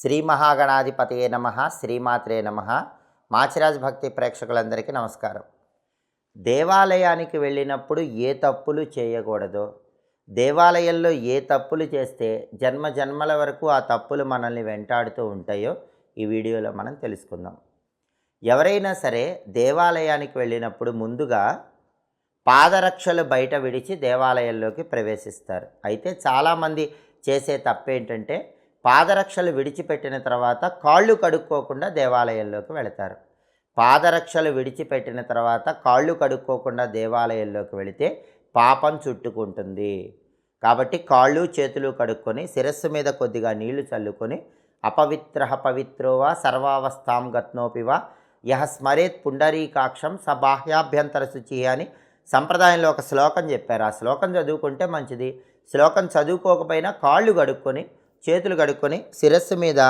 శ్రీ మహాగణాధిపతయే నమ శ్రీమాత్రే నమ. మాచిరాజ్ భక్తి ప్రేక్షకులందరికీ నమస్కారం. దేవాలయానికి వెళ్ళినప్పుడు ఏ తప్పులు చేయకూడదో. దేవాలయంలో ఏ తప్పులు చేస్తే జన్మ జన్మల వరకు ఆ తప్పులు మనల్ని వెంటాడుతూ ఉంటాయో ఈ వీడియోలో మనం తెలుసుకుందాం. ఎవరైనా సరే దేవాలయానికి వెళ్ళినప్పుడు ముందుగా పాదరక్షలు బయట విడిచి దేవాలయంలోకి ప్రవేశిస్తారు. అయితే చాలామంది చేసే తప్పేంటంటే పాదరక్షలు విడిచిపెట్టిన తర్వాత కాళ్ళు కడుక్కోకుండా దేవాలయంలోకి వెళతారు. పాదరక్షలు విడిచిపెట్టిన తర్వాత కాళ్ళు కడుక్కోకుండా దేవాలయంలోకి వెళితే పాపం చుట్టుకుంటుంది. కాబట్టి కాళ్ళు చేతులు కడుక్కొని శిరస్సు మీద కొద్దిగా నీళ్ళు చల్లుకొని అపవిత్ర పవిత్రోవా సర్వావస్థాం గత్నోపివా యహ స్మరేత్ పుండరీకాక్షం స బాహ్యాభ్యంతర శుచి అని సంప్రదాయంలో ఒక శ్లోకం చెప్పారు. ఆ శ్లోకం చదువుకుంటే మంచిది. శ్లోకం చదువుకోకపోయినా కాళ్ళు కడుక్కొని చేతులు కడుక్కొని శిరస్సు మీద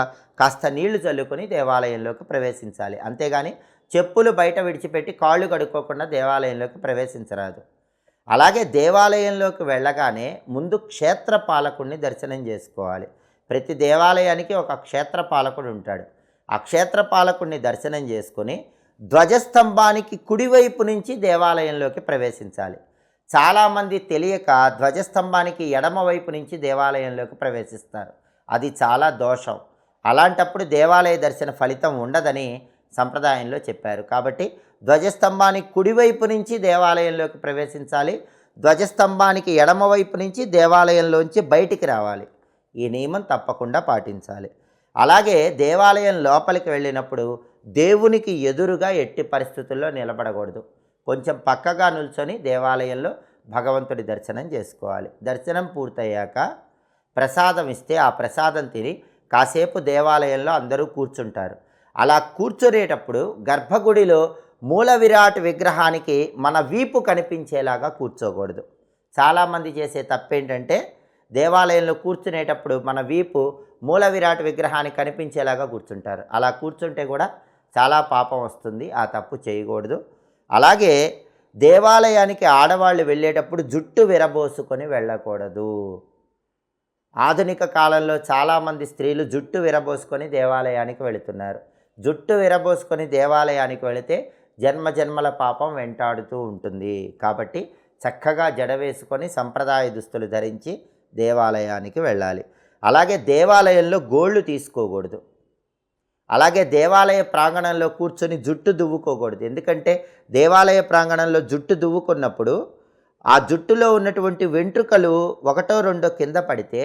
కాస్త నీళ్ళు చల్లుకొని దేవాలయంలోకి ప్రవేశించాలి. అంతేగాని చెప్పులు బయట విడిచిపెట్టి కాళ్ళు కడుక్కోకుండా దేవాలయంలోకి ప్రవేశించరాదు. అలాగే దేవాలయంలోకి వెళ్ళగానే ముందు క్షేత్ర పాలకుడిని దర్శనం చేసుకోవాలి. ప్రతి దేవాలయానికి ఒక క్షేత్ర పాలకుడు ఉంటాడు. ఆ క్షేత్ర పాలకుడిని దర్శనం చేసుకొని ధ్వజస్తంభానికి కుడివైపు నుంచి దేవాలయంలోకి ప్రవేశించాలి. చాలామంది తెలియక ధ్వజస్తంభానికి ఎడమ వైపు నుంచి దేవాలయంలోకి ప్రవేశిస్తారు. అది చాలా దోషం. అలాంటప్పుడు దేవాలయ దర్శన ఫలితం ఉండదని సంప్రదాయంలో చెప్పారు. కాబట్టి ధ్వజస్తంభానికి కుడివైపు నుంచి దేవాలయంలోకి ప్రవేశించాలి. ధ్వజస్తంభానికి ఎడమవైపు నుంచి దేవాలయంలోంచి బయటికి రావాలి. ఈ నియమం తప్పకుండా పాటించాలి. అలాగే దేవాలయం లోపలికి వెళ్ళినప్పుడు దేవునికి ఎదురుగా ఎట్టి పరిస్థితుల్లో నిలబడకూడదు. కొంచెం పక్కగా నిల్చొని దేవాలయంలో భగవంతుడి దర్శనం చేసుకోవాలి. దర్శనం పూర్తయ్యాక ప్రసాదం ఇస్తే ఆ ప్రసాదం తిని కాసేపు దేవాలయంలో అందరూ కూర్చుంటారు. అలా కూర్చునేటప్పుడు గర్భగుడిలో మూల విరాట్ విగ్రహానికి మన వీపు కనిపించేలాగా కూర్చోకూడదు. చాలామంది చేసే తప్పేంటంటే దేవాలయంలో కూర్చునేటప్పుడు మన వీపు మూల విరాట్ విగ్రహానికి కనిపించేలాగా కూర్చుంటారు. అలా కూర్చుంటే కూడా చాలా పాపం వస్తుంది. ఆ తప్పు చేయకూడదు. అలాగే దేవాలయానికి ఆడవాళ్ళు వెళ్ళేటప్పుడు జుట్టు విరబోసుకొని వెళ్ళకూడదు. ఆధునిక కాలంలో చాలామంది స్త్రీలు జుట్టు విరబోసుకొని దేవాలయానికి వెళుతున్నారు. జుట్టు విరబోసుకొని దేవాలయానికి వెళితే జన్మ జన్మల పాపం వెంటాడుతూ ఉంటుంది. కాబట్టి చక్కగా జడ వేసుకొని సంప్రదాయ దుస్తులు ధరించి దేవాలయానికి వెళ్ళాలి. అలాగే దేవాలయంలో గోళ్ళు తీసుకోకూడదు. అలాగే దేవాలయ ప్రాంగణంలో కూర్చొని జుట్టు దువ్వుకోకూడదు. ఎందుకంటే దేవాలయ ప్రాంగణంలో జుట్టు దువ్వుకున్నప్పుడు ఆ జుట్టులో ఉన్నటువంటి వెంట్రుకలు ఒకటో రెండో కింద పడితే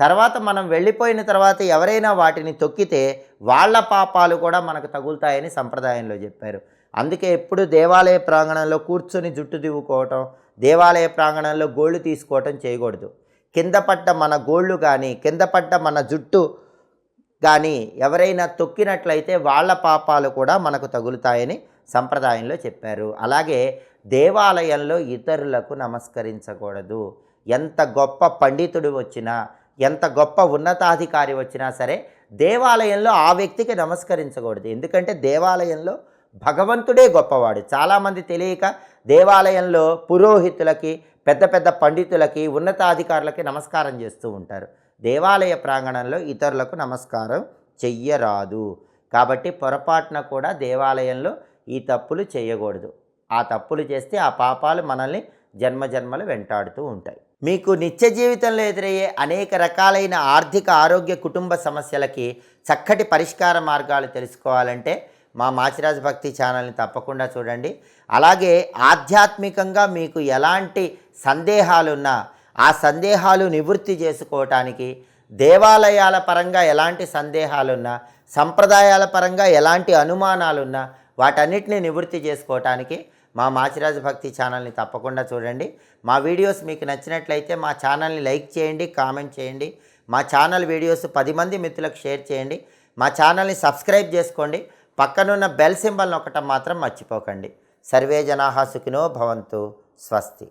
తర్వాత మనం వెళ్ళిపోయిన తర్వాత ఎవరైనా వాటిని తొక్కితే వాళ్ళ పాపాలు కూడా మనకు తగులుతాయని సంప్రదాయంలో చెప్పారు. అందుకే ఎప్పుడు దేవాలయ ప్రాంగణంలో కూర్చొని జుట్టు దివ్వుకోవటం దేవాలయ ప్రాంగణంలో గోళ్ళు తీసుకోవటం చేయకూడదు. కింద పడ్డ మన గోళ్ళు కానీ కింద పడ్డ మన జుట్టు కానీ ఎవరైనా తొక్కినట్లయితే వాళ్ళ పాపాలు కూడా మనకు తగులుతాయని సంప్రదాయంలో చెప్పారు. అలాగే దేవాలయంలో ఇతరులకు నమస్కరించకూడదు. ఎంత గొప్ప పండితుడు వచ్చినా ఎంత గొప్ప ఉన్నతాధికారి వచ్చినా సరే దేవాలయంలో ఆ వ్యక్తికి నమస్కరించకూడదు. ఎందుకంటే దేవాలయంలో భగవంతుడే గొప్పవాడు. చాలామంది తెలియక దేవాలయంలో పురోహితులకి పెద్ద పెద్ద పండితులకి ఉన్నతాధికారులకి నమస్కారం చేస్తూ ఉంటారు. దేవాలయ ప్రాంగణంలో ఇతరులకు నమస్కారం చెయ్యరాదు. కాబట్టి పొరపాటున కూడా దేవాలయంలో ఈ తప్పులు చేయకూడదు. ఆ తప్పులు చేస్తే ఆ పాపాలు మనల్ని జన్మజన్మలు వెంటాడుతూ ఉంటాయి. మీకు నిత్య జీవితంలో ఎదురయ్యే అనేక రకాలైన ఆర్థిక ఆరోగ్య కుటుంబ సమస్యలకి చక్కటి పరిష్కార మార్గాలు తెలుసుకోవాలంటే మా మాచిరాజ్ భక్తి ఛానల్ని తప్పకుండా చూడండి. అలాగే ఆధ్యాత్మికంగా మీకు ఎలాంటి సందేహాలున్నా ఆ సందేహాలు నివృత్తి చేసుకోవటానికి దేవాలయాల పరంగా ఎలాంటి సందేహాలున్నా సంప్రదాయాల పరంగా ఎలాంటి అనుమానాలున్నా వాటన్నిటిని నివృత్తి చేసుకోవటానికి మా మాచిరాజు భక్తి ఛానల్ని తప్పకుండా చూడండి. మా వీడియోస్ మీకు నచ్చినట్లయితే మా ఛానల్ని లైక్ చేయండి కామెంట్ చేయండి. మా ఛానల్ వీడియోస్ పది మంది మిత్రులకు షేర్ చేయండి. మా ఛానల్ని సబ్స్క్రైబ్ చేసుకోండి. పక్కనున్న బెల్ సింబల్ నొక్కటం మాత్రం మర్చిపోకండి. సర్వే జనాహా సుఖినో భవంతు. స్వస్తి.